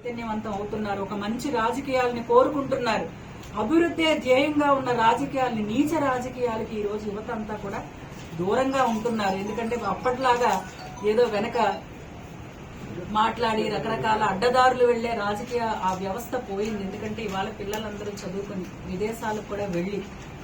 చైతన్యవంతం అవుతున్నారు. ఒక మంచి రాజకీయాలని కోరుకుంటున్నారు. అభివృద్ధి ధ్యేయంగా ఉన్న రాజకీయాల్ని నీచ రాజకీయాలకి ఈ రోజు యువత అంతా కూడా దూరంగా ఉంటున్నారు. ఎందుకంటే అప్పట్లాగా ఏదో వెనక మాట్లాడి రకరకాల అడ్డదారులు వెళ్ళే రాజకీయ ఆ వ్యవస్థ పోయింది. ఎందుకంటే ఇవాళ పిల్లలందరూ చదువుకుని విదేశాలకు కూడా వెళ్ళి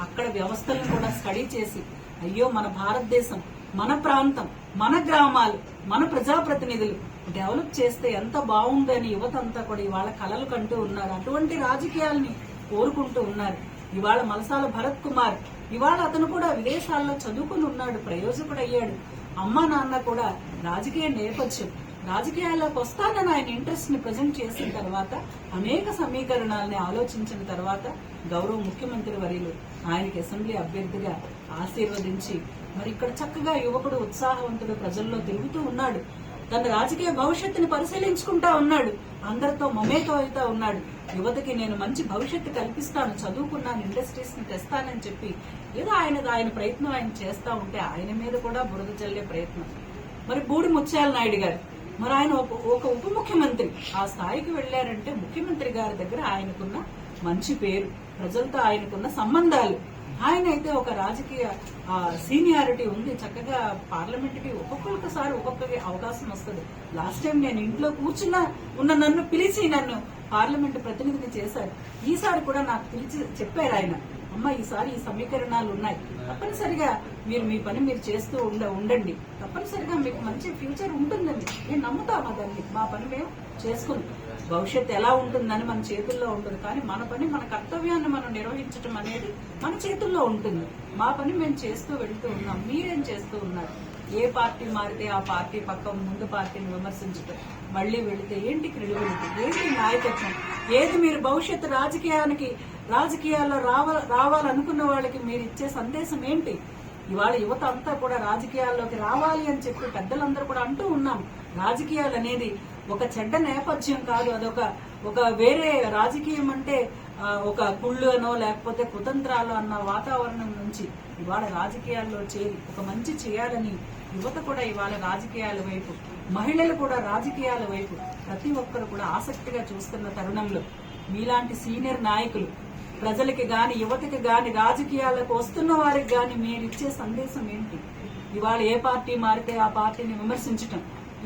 అక్కడ వ్యవస్థలను కూడా స్టడీ చేసి అయ్యో మన భారతదేశం మన ప్రాంతం మన గ్రామాలు మన ప్రజాప్రతినిధులు డెవలప్ చేస్తే ఎంత బాగుందని యువత అంతా కూడా ఇవాళ కలలు కంటూ ఉన్నారు. అటువంటి రాజకీయాల్ని కోరుకుంటూ ఉన్నారు. ఇవాళ మలసాల భరత్ కుమార్ ఇవాళ అతను కూడా విదేశాల్లో చదువుకుని ఉన్నాడు ప్రయోజకుడు అయ్యాడు అమ్మ నాన్న కూడా రాజకీయ నేపథ్యం రాజకీయాల్లోకి వస్తానని ఆయన ఇంట్రెస్ట్ని ప్రజెంట్ చేసిన తర్వాత అనేక సమీకరణాలని ఆలోచించిన తర్వాత గౌరవ ముఖ్యమంత్రి వర్యులు ఆయనకి అసెంబ్లీ అభ్యర్థిగా ఆశీర్వదించి మరి ఇక్కడ చక్కగా యువకుడు ఉత్సాహవంతుడు ప్రజల్లో తిరుగుతూ ఉన్నాడు. తన రాజకీయ భవిష్యత్తుని పరిశీలించుకుంటా ఉన్నాడు. అందరితో మమేతో అవుతా ఉన్నాడు. యువతకి నేను మంచి భవిష్యత్తు కల్పిస్తాను చదువుకున్నాను ఇండస్ట్రీస్ని తెస్తానని చెప్పి ఏదో ఆయన ఆయన ప్రయత్నం ఆయన చేస్తా ఉంటే ఆయన మీద కూడా బురద చల్లే ప్రయత్నం. మరి బూడి ముత్యాల నాయుడు గారు మరి ఆయన ఒక ఒక ఉప ముఖ్యమంత్రి. ఆ స్థాయికి వెళ్ళారంటే ముఖ్యమంత్రి గారి దగ్గర ఆయనకున్న మంచి పేరు ప్రజలతో ఆయనకున్న సంబంధాలు ఆయన అయితే ఒక రాజకీయ సీనియారిటీ ఉంది. చక్కగా పార్లమెంట్కి ఒక్కొక్కసారి ఒక్కొక్కరికి అవకాశం వస్తుంది. లాస్ట్ టైం నేను ఇంట్లో కూర్చున్న ఉన్న నన్ను పిలిచి నన్ను పార్లమెంట్ ప్రతినిధిని చేశారు. ఈసారి కూడా నాకు పిలిచి చెప్పారు ఆయన. అమ్మ ఈసారి ఈ సమీకరణాలు ఉన్నాయి. తప్పనిసరిగా మీరు మీ పని మీరు చేస్తూ ఉండ ఉండండి. తప్పనిసరిగా మీకు మంచి ఫ్యూచర్ ఉంటుందండి. నేను నమ్ముతామా దాన్ని మా పని మేము చేసుకుని భవిష్యత్తు ఎలా ఉంటుందని మన చేతుల్లో ఉంటుంది. కానీ మన పని మన కర్తవ్యాన్ని మనం నిర్వహించడం అనేది మన చేతుల్లో ఉంటుంది. మా పని మేము చేస్తూ వెళ్తూ ఉన్నాం. మీరేం చేస్తూ ఉన్నారు? ఏ పార్టీ మారితే ఆ పార్టీ పక్క ముందు పార్టీని విమర్శించడం మళ్ళీ వెళితే ఏంటి క్రెడిబిలిటీ? ఏంటి నాయకత్వం? ఏది మీరు భవిష్యత్తు రాజకీయానికి రాజకీయాల్లో రావ రావాలనుకున్న వాళ్ళకి మీరు ఇచ్చే సందేశం ఏంటి? ఇవాళ యువత అంతా కూడా రాజకీయాల్లోకి రావాలి అని చెప్పి పెద్దలందరూ కూడా అంటూ ఉన్నాం. రాజకీయాలు అనేది ఒక చెడ్డ నేపథ్యం కాదు. అదొక ఒక వేరే రాజకీయం అంటే ఒక కుళ్ళు అనో లేకపోతే కుతంత్రాలు అన్న వాతావరణం నుంచి ఇవాళ రాజకీయాల్లో చేరి ఒక మంచి చేయాలని యువత కూడా ఇవాళ రాజకీయాల వైపు మహిళలు కూడా రాజకీయాల వైపు ప్రతి ఒక్కరు కూడా ఆసక్తిగా చూస్తున్న తరుణంలో మీలాంటి సీనియర్ నాయకులు ప్రజలకి గాని యువతకి గాని రాజకీయాలకు వస్తున్న వారికి గాని మీరిచ్చే సందేశం ఏంటి? ఇవాళ ఏ పార్టీ మారితే ఆ పార్టీని విమర్శించటం?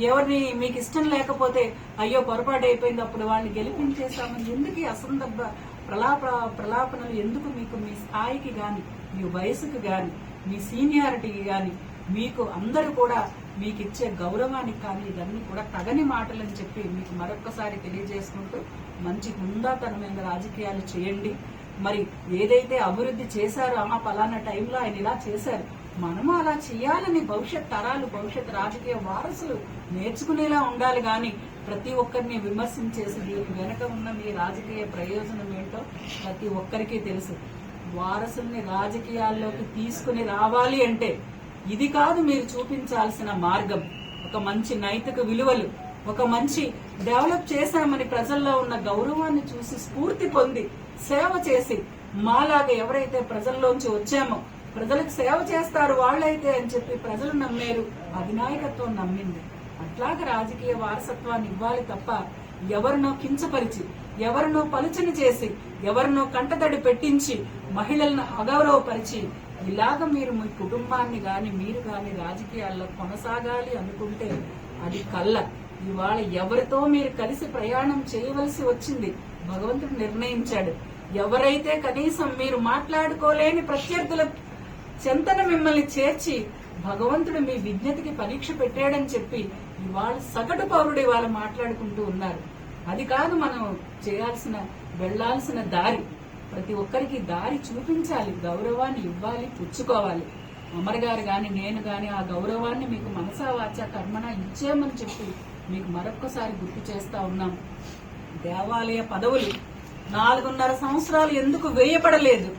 ఎవరిని మీకు ఇష్టం లేకపోతే అయ్యో పొరపాటు అయిపోయింది అప్పుడు వాళ్ళని గెలిపించేశామని ఎందుకు అసందర్భ ప్రలాప ప్రలాపనలు ఎందుకు మీకు మీ స్థాయికి గాని మీ వయసుకు గాని మీ సీనియారిటీకి గాని మీకు అందరూ కూడా మీకు ఇచ్చే గౌరవానికి కానీ ఇవన్నీ కూడా తగని మాటలని చెప్పి మీకు మరొక్కసారి తెలియజేసుకుంటూ మంచి హుందాతనమైన రాజకీయాలు చేయండి. మరి ఏదైతే అభివృద్ధి చేశారో ఆ పలానా టైంలో ఆయన ఇలా చేశారు. మనము అలా చేయాలని భవిష్యత్ తరాలు భవిష్యత్ రాజకీయ వారసులు నేర్చుకునేలా ఉండాలి కానీ ప్రతి ఒక్కరిని విమర్శించేసి దీని వెనక ఉన్న మీ రాజకీయ ప్రయోజనం ఏంటో ప్రతి ఒక్కరికి తెలుసు. వారసుల్ని రాజకీయాల్లోకి తీసుకుని రావాలి అంటే ఇది కాదు మీరు చూపించాల్సిన మార్గం. ఒక మంచి నైతిక విలువలు ఒక మంచి డెవలప్ చేశామని ప్రజల్లో ఉన్న గౌరవాన్ని చూసి స్ఫూర్తి పొంది సేవ చేసి మాలాగా ఎవరైతే ప్రజల్లోంచి వచ్చామో ప్రజలకు సేవ చేస్తారు వాళ్ళైతే అని చెప్పి ప్రజలు నమ్మారు అధినాయకత్వం నమ్మింది. అట్లాగే రాజకీయ వారసత్వాన్ని ఇవ్వాలి తప్ప ఎవరినో కించపరిచి ఎవరినో పలుచని చేసి ఎవరినో కంటతడి పెట్టించి మహిళలను అగౌరవపరిచి ఇలాగ మీరు మీ కుటుంబాన్ని గాని మీరు గాని రాజకీయాల్లో కొనసాగాలి అనుకుంటే అది కళ్ళ ఇవాళ ఎవరితో మీరు కలిసి ప్రయాణం చేయవలసి వచ్చింది? భగవంతుడు నిర్ణయించాడు. ఎవరైతే కనీసం మీరు మాట్లాడుకోలేని ప్రత్యర్థుల చెంతన మిమ్మల్ని చేర్చి భగవంతుడు మీ విజ్ఞతకి పరీక్ష పెట్టాడని చెప్పి ఇవాళ సగటు పౌరుడు ఇవాళ మాట్లాడుకుంటూ ఉన్నారు. అది కాదు మనం చేయాల్సిన వెళ్ళాల్సిన దారి. ప్రతి ఒక్కరికి దారి చూపించాలి గౌరవాన్ని ఇవ్వాలి పుచ్చుకోవాలి. అమర్ గారు గాని నేను గాని ఆ గౌరవాన్ని మీకు మనసా వాచ కర్మన ఇచ్చామని చెప్పి మీకు మరొక్కసారి గుర్తు చేస్తా ఉన్నాం. దేవాలయ పదవులు నాలుగున్నర సంవత్సరాలు ఎందుకు వేయబడలేదు?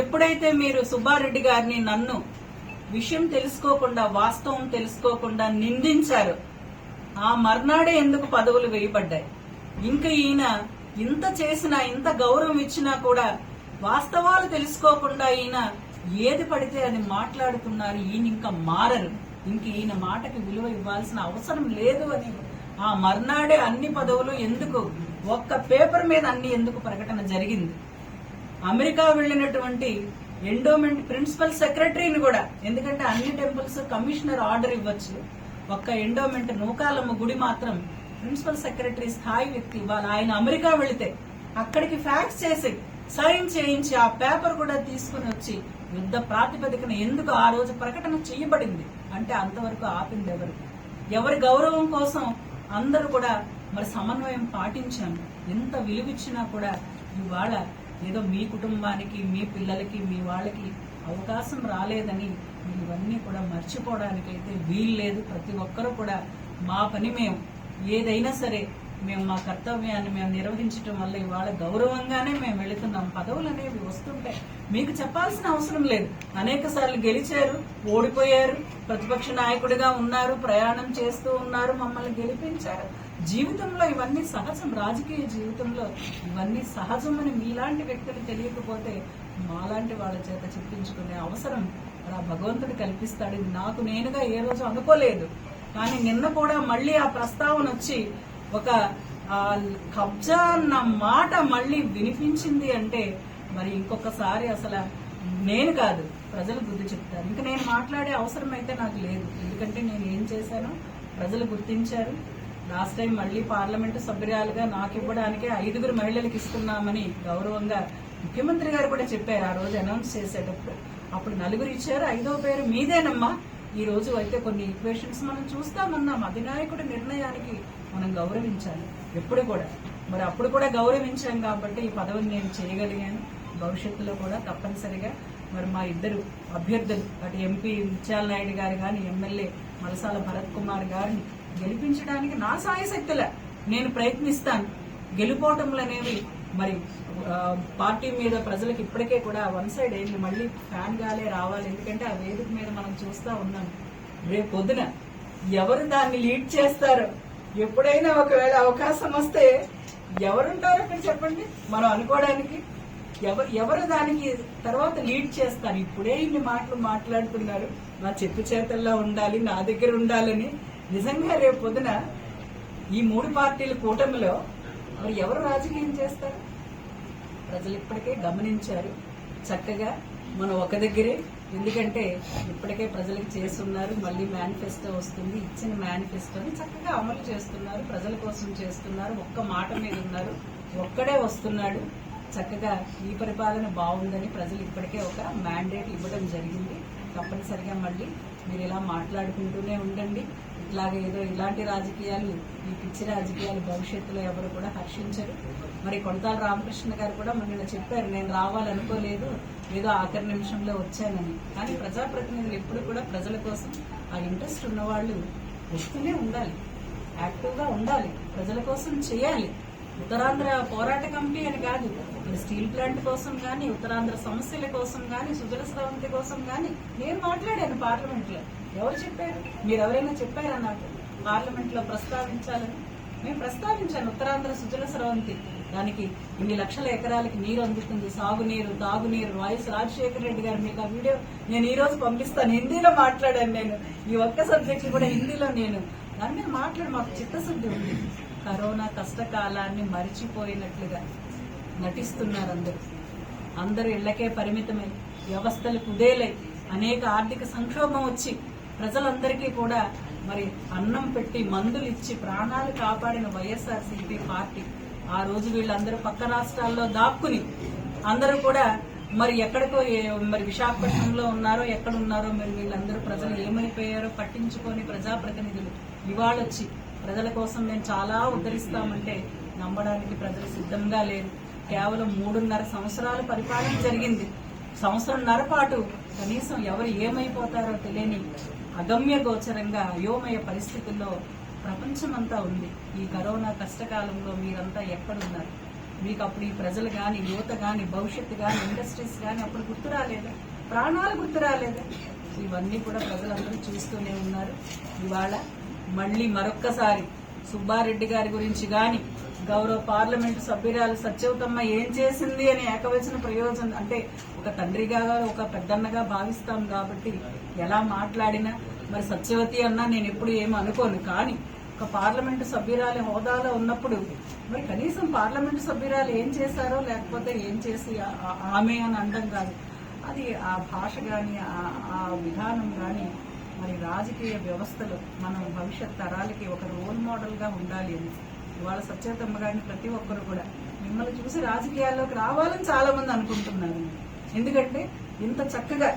ఎప్పుడైతే మీరు సుబ్బారెడ్డి గారిని నన్ను విషయం తెలుసుకోకుండా వాస్తవం తెలుసుకోకుండా నిందించారు ఆ మర్నాడే ఎందుకు పదవులు వేయబడ్డాయి? ఇంకా ఈయన ఇంత చేసినా ఇంత గౌరవం ఇచ్చినా కూడా వాస్తవాలు తెలుసుకోకుండా ఈయన ఏది పడితే అది మాట్లాడుతున్నారు ఈయన ఇంకా మారరు. ఇంక ఈయన మాటకి విలువ ఇవ్వాల్సిన అవసరం లేదు అని. ఆ మర్నాడే అన్ని పదవులు ఎందుకు? ఒక్క పేపర్ మీద అన్ని ఎందుకు ప్రకటన జరిగింది? అమెరికా వెళ్ళినటువంటి ఎండోమెంట్ ప్రిన్సిపల్ సెక్రటరీని కూడా ఎందుకంటే అన్ని టెంపుల్స్ కమిషనర్ ఆర్డర్ ఇవ్వచ్చు ఒక్క ఎండోమెంట్ నూకాలమ్మ గుడి మాత్రం ప్రిన్సిపల్ సెక్రటరీ స్థాయి వ్యక్తి ఇవ్వాలి. ఆయన అమెరికా వెళితే అక్కడికి ఫ్యాక్స్ చేసి సైన్ చేయించి ఆ పేపర్ కూడా తీసుకుని వచ్చి యుద్ధ ప్రాతిపదికన ఎందుకు ఆ రోజు ప్రకటన చేయబడింది? అంటే అంతవరకు ఆపింది ఎవరు? ఎవరి గౌరవం కోసం అందరూ కూడా మరి సమన్వయం పాటించాము ఎంత విలువిచ్చినా కూడా ఇవాళ ఏదో మీ కుటుంబానికి మీ పిల్లలకి మీ వాళ్ళకి అవకాశం రాలేదని ఇవన్నీ కూడా మర్చిపోవడానికైతే వీలు లేదు ప్రతి ఒక్కరూ కూడా మా పని మేము. ఏదైనా సరే మేము మా కర్తవ్యాన్ని మేము నిర్వహించడం వల్ల ఇవాళ గౌరవంగానే మేము వెళుతున్నాం. పదవులు అనేవి వస్తుంటాయి. మీకు చెప్పాల్సిన అవసరం లేదు. అనేక సార్లు గెలిచారు ఓడిపోయారు ప్రతిపక్ష నాయకుడిగా ఉన్నారు ప్రయాణం చేస్తూ ఉన్నారు మమ్మల్ని గెలిపించారు. జీవితంలో ఇవన్నీ సహజం. రాజకీయ జీవితంలో ఇవన్నీ సహజమని మీలాంటి వ్యక్తులు తెలియకపోతే మాలాంటి వాళ్ళ చేత చెప్పించుకునే అవసరం అలా భగవంతుడు కల్పిస్తాడు. ఇది నాకు నేనుగా ఏ రోజు అనుకోలేదు. కానీ నిన్న కూడా మళ్ళీ ఆ ప్రస్తావన వచ్చి ఒక కబ్జా అన్న మాట మళ్ళీ వినిపించింది అంటే మరి ఇంకొకసారి అసలు నేను కాదు ప్రజలు బుద్ధి చెప్తారు. ఇంకా నేను మాట్లాడే అవసరం అయితే నాకు లేదు. ఎందుకంటే నేను ఏం చేశానో ప్రజలు గుర్తించారు. లాస్ట్ టైం మళ్ళీ పార్లమెంటు సభ్యురాలుగా నాకు ఇవ్వడానికి ఐదుగురు మహిళలకు ఇస్తున్నామని గౌరవంగా ముఖ్యమంత్రి గారు కూడా చెప్పారు. ఆ రోజు అనౌన్స్ చేసేటప్పుడు. అప్పుడు నలుగురు ఇచ్చారు. ఐదో పేరు మీదేనమ్మా? ఈ రోజు అయితే కొన్ని ఈక్వేషన్స్ మనం చూస్తామన్నాం అధినాయకుడి నిర్ణయానికి మనం గౌరవించాలి. ఎప్పుడు కూడా. మరి అప్పుడు కూడా గౌరవించాం కాబట్టి ఈ పదవిని నేను చేయగలిగాను. భవిష్యత్తులో కూడా తప్పనిసరిగా మరి మా ఇద్దరు అభ్యర్థులు అటు ఎంపీ ముత్యాల నాయుడు గారు కానీ ఎమ్మెల్యే మలసాల భరత్ కుమార్ గారిని గెలిపించడానికి నా సాయశక్తుల నేను ప్రయత్నిస్తాను. గెలుపోవటంలనేవి మరి పార్టీ మీద ప్రజలకు ఇప్పటికే కూడా వన్ సైడ్ అయింది మళ్ళీ ఫ్యాన్ గాలే రావాలి. ఎందుకంటే ఆ వేదిక మీద మనం చూస్తా ఉన్నాం. రేపు పొద్దున ఎవరు దాన్ని లీడ్ చేస్తారు? ఎప్పుడైనా ఒకవేళ అవకాశం వస్తే ఎవరుంటారు అక్కడ చెప్పండి? మనం అనుకోవడానికి ఎవరు ఎవరు దానికి తర్వాత లీడ్ చేస్తారు? ఇప్పుడే ఇన్ని మాటలు మాట్లాడుతున్నారు. నా చెప్పు చేతల్లో ఉండాలి నా దగ్గర ఉండాలని. నిజంగా రేపు పొద్దున ఈ మూడు పార్టీల కూటమిలో మరి ఎవరు రాజకీయం చేస్తారు? ప్రజలు ఇప్పటికే గమనించారు. చక్కగా మనం ఒక దగ్గరే ఎందుకంటే ఇప్పటికే ప్రజలకు చేస్తున్నారు మళ్ళీ మేనిఫెస్టో వస్తుంది ఇచ్చిన మేనిఫెస్టోని చక్కగా అమలు చేస్తున్నారు ప్రజల కోసం చేస్తున్నారు ఒక్క మాట మీద ఉన్నారు ఒక్కడే వస్తున్నాడు. చక్కగా ఈ పరిపాలన బాగుందని ప్రజలు ఇప్పటికే ఒక మ్యాండేట్ ఇవ్వడం జరిగింది. తప్పనిసరిగా మళ్ళీ మీరు ఇలా మాట్లాడుకుంటూనే ఉండండి. ఇట్లాగే ఏదో ఇలాంటి రాజకీయాలు ఈ పిచ్చి రాజకీయాలు భవిష్యత్తులో ఎవరు కూడా హర్షించరు. మరి కొడతాల రామకృష్ణ గారు కూడా మొన్న చెప్పారు నేను రావాలనుకోలేదు ఏదో ఆఖరి నిమిషంలో వచ్చానని. కానీ ప్రజాప్రతినిధులు ఎప్పుడు కూడా ప్రజల కోసం ఆ ఇంట్రెస్ట్ ఉన్నవాళ్ళు వస్తూనే ఉండాలి. యాక్టివ్గా ఉండాలి. ప్రజల కోసం చేయాలి. ఉత్తరాంధ్ర పోరాట కమిటీ అని కాదు స్టీల్ ప్లాంట్ కోసం కానీ ఉత్తరాంధ్ర సమస్యల కోసం కానీ సుజల స్రవంతి కోసం కానీ నేను మాట్లాడాను పార్లమెంట్లో. ఎవరు చెప్పారు? మీరు ఎవరైనా చెప్పారా నాకు? పార్లమెంట్లో ప్రస్తావించాలని? నేను ప్రస్తావించాను ఉత్తరాంధ్ర సుజల స్రవంతి. దానికి ఇన్ని లక్షల ఎకరాలకి నీరు అందుతుంది సాగునీరు తాగునీరు వైఎస్ రాజశేఖర రెడ్డి గారు మీకు ఆ వీడియో నేను ఈ రోజు పంపిస్తాను. హిందీలో మాట్లాడాను నేను. ఈ ఒక్క సబ్జెక్ట్ కూడా హిందీలో నేను. దాని మీద మాట్లాడి మాకు చిత్తశుద్ధి ఉంది. కరోనా కష్టకాలాన్ని మరిచిపోయినట్లుగా. నటిస్తున్నారు అందరూ అందరూ ఇళ్ళకే పరిమితమై వ్యవస్థలు కుదేలై అనేక ఆర్థిక సంక్షోభం వచ్చి ప్రజలందరికీ కూడా మరి అన్నం పెట్టి మందులు ఇచ్చి ప్రాణాలు కాపాడిన వైఎస్ఆర్సీపీ పార్టీ ఆ రోజు వీళ్ళందరూ పక్క రాష్ట్రాల్లో దాక్కుని అందరూ కూడా మరి ఎక్కడికో మరి విశాఖపట్నంలో ఉన్నారో ఎక్కడ ఉన్నారో మరి వీళ్ళందరూ ప్రజలు ఏమైపోయారో పట్టించుకొని ప్రజాప్రతినిధులు ఇవాళొచ్చి ప్రజల కోసం మేము చాలా ఉద్ధరిస్తామంటే నమ్మడానికి ప్రజలు సిద్ధంగా లేరు. కేవలం మూడున్నర సంవత్సరాల పరిపాలన జరిగింది. సంవత్సరంన్నర పాటు కనీసం ఎవరు ఏమైపోతారో తెలియని అగమ్య గోచరంగా అయోమయ పరిస్థితుల్లో ప్రపంచమంతా ఉంది. ఈ కరోనా కష్టకాలంలో మీరంతా ఎక్కడున్నారు? మీకు అప్పుడు ఈ ప్రజలు కానీ యువత కానీ భవిష్యత్తు కానీ ఇండస్ట్రీస్ కానీ అప్పుడు గుర్తు రాలేదా? ప్రాణాలు గుర్తు రాలేదా? ఇవన్నీ కూడా ప్రజలందరూ చూస్తూనే ఉన్నారు. ఇవాళ మళ్ళీ మరొక్కసారి సుబ్బారెడ్డి గారి గురించి కానీ గౌరవ పార్లమెంటు సభ్యురాలు సత్యవతమ్మ ఏం చేసింది అని ఏకవచన ప్రయోజనం? అంటే ఒక తండ్రిగా ఒక పెద్దన్నగా భావిస్తాం కాబట్టి ఎలా మాట్లాడినా? మరి సత్యవతి అన్నా నేను ఎప్పుడు ఏం అనుకోను. కానీ ఒక పార్లమెంటు సభ్యురాలి హోదాలో ఉన్నప్పుడు మరి కనీసం పార్లమెంటు సభ్యురాలు ఏం చేశారో లేకపోతే ఏం చేసి ఆమె అని అనడం కాదు. అది ఆ భాష కానీ ఆ విధానం కానీ మరి రాజకీయ వ్యవస్థలో మనం భవిష్యత్ తరాలకి ఒక రోల్ మోడల్గా ఉండాలి అని. ఇవాళ సత్యతమ్మ గారిని ప్రతి ఒక్కరు కూడా మిమ్మల్ని చూసి రాజకీయాల్లోకి రావాలని చాలా మంది అనుకుంటున్నారు. ఎందుకంటే ఇంత చక్కగా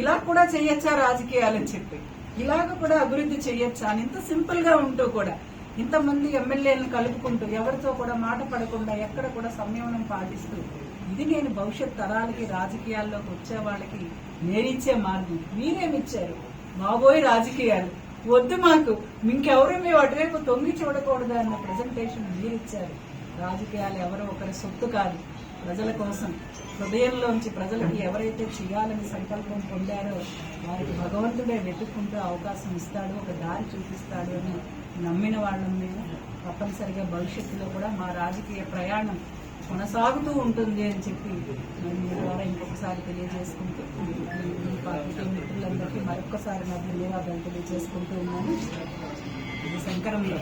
ఇలా కూడా చేయొచ్చా రాజకీయాలని చెప్పి ఇలాగ కూడా అభివృద్ధి చేయొచ్చా అని ఇంత సింపుల్గా ఉంటూ కూడా ఇంతమంది ఎమ్మెల్యేలను కలుపుకుంటూ ఎవరితో కూడా మాట పడకుండా ఎక్కడ కూడా సంయమనం పాటిస్తూ ఇది నేను భవిష్యత్ తరాలకి రాజకీయాల్లోకి వచ్చే వాళ్ళకి నేరిచ్చే మార్గం. మీరేమిచ్చారు? బాబోయ్ రాజకీయాలు. వద్దు మాకు. ఇంకెవరు మేము అటువైపు తొంగి చూడకూడదు అన్న ప్రజెంటేషన్ మీరిచ్చారు రాజకీయాలు ఎవరో ఒకరి సొత్తు కాదు. ప్రజల కోసం హృదయంలోంచి ప్రజలకి ఎవరైతే చేయాలని సంకల్పం పొందారో వారికి భగవంతుడే వెతుక్కుంటూ అవకాశం ఇస్తాడు ఒక దారి చూపిస్తాడు అని నమ్మిన వాళ్ళం మేము తప్పనిసరిగా భవిష్యత్తులో కూడా మా రాజకీయ ప్రయాణం కొనసాగుతూ ఉంటుంది అని చెప్పి మీ ద్వారా ఇంకొకసారి తెలియజేసుకుంటూ ఈ- పార్టీ మిత్రులందరికీ మరొకసారి నా ధన్యవాదాలు తెలియజేసుకుంటూ ఉన్నాను. ఇది శంకరంలో.